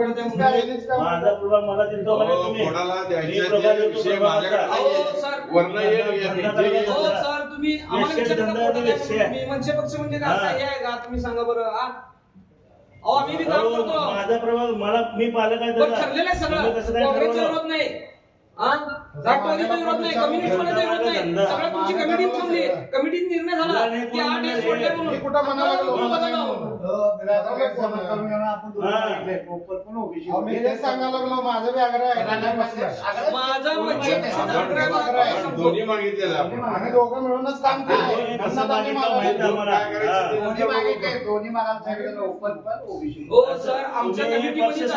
माझा प्रभाव मला दिलतो म्हणे हो, तुम्ही कोणाला मी द्यायचा विषय. माझ्याकडे नाहीये. वरनं हो करायचा. सर तुम्ही आम्हाला निश्चित विचारता धंदा कोणाला आणि निश्चय. तुम्ही मनसे पक्ष म्हणजे काय हा. असं हे आहे का तुम्ही सांगा बरं हा अहो आम्ही बी काम अहो, करतो माझा प्रभाव मला मी पालक आहे त्याचा. ठरलेलं आहे तुम्ही कसं सगळं काय ठरवलं? विरोध नाही राष्ट्रवादीचा विरोध नाही कम्युनिस्टवाल्याचा विरोध नाही. सगळं तुमची कमिटी थांबली. कमिटीत निर्णय झाला. की आठ दिवस सोडले? म्हणून. कुठं सांगायला लागलो. माझं बी आग्रह आहे. माझा म्हणजे दोन्ही मागितलेलं आपण. आम्ही दोघं मिळूनच काम हे आहे आम्हाला. काय करायचं ते हा. हो सर आमच्या कमिटीमध्ये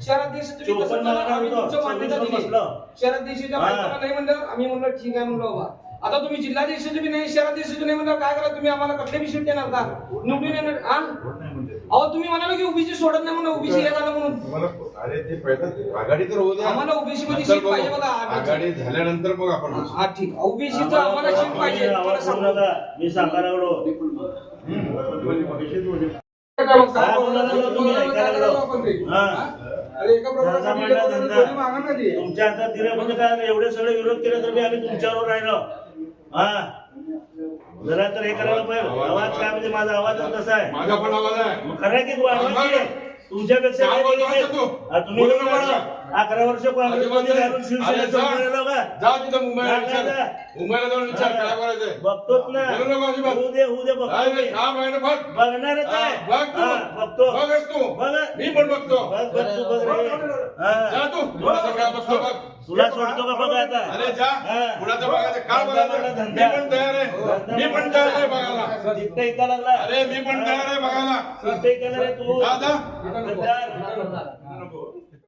शहराध्यक्ष तुम्ही कसं चोपन्न आम्ही होतो. तुमच्या मान्यता सव्वीसला दिली बसलो. शहराध्यक्षाच्या हा. बायकोला नाही म्हणलं आम्ही म्हणलं ठीक आहे म्हणलं बाबा आता तुम्ही जिल्हाध्यक्षाचे बी नाही शहराध्यक्षाचे नाही म्हणलं काय करा तुम्ही आम्हाला कसले विषय देणार का निवडून येणार हा अहो तुम्ही म्हणाला की ओबीसी सोडत नाही म्हणून ओबीसी हे झालं म्हणून तुम्हाला अरे ते पहिलं आघाडी तर होऊ द्या आम्हाला ओबीसी मध्ये नंतर सीट बघू. पाहिजे बघा आघाडी झाल्यानंतर मग आपण. हा ठीक ओबीसीचं आम्हाला सीट पाहिजे. मी काय हा अरे एका धंदा म्हणला धंदा. तुमच्या हातात दिलं म्हणजे काय एवढे सगळे विरोध केले तर बी आम्ही तुमच्यावर राहिलो. हा. जरा तर हे करायला पाहिजे. आवाज काय म्हणजे माझा आवाज कसा आहे. माझा पण आवाज आहे. मग खरं आहे की तू आवाज आहे? तुमच्यापेक्षा काय बोलतो नाही. असं तू? हा, तुम्ही बोलू काय नको बोलता? असं. अकरा वर्ष काँग्रेसमध्ये अजिबात नाही. शिवसेनेत अरे जा. राहिलो का? जा तिथं मुंबईला जा, विचार जा, जा. मुंबईला जाऊन विचार काय करायचंय बघतोच ना बोलू नको अजिबात. होऊ दे होऊ दे बघतो काय मी. नाही, काम आहे ना बघ बघणारच हा, आहे बघ तू हा, बघतो बघ मी पण बघतो बघ बघ तू बघ रे जा. तू तुला सगळा बघतो बघ तुला सोडतो का बघ आता? अरे जा. हा. कुणाचं बघायचं? बघायचं मी. पण तयार आहे. मी पण तयार आहे बघायला. जिद्द इका लागला. अरे मी पण तयार आहे बघायला. जिद्द इका रे तू. जा जा. गद्दार. नको.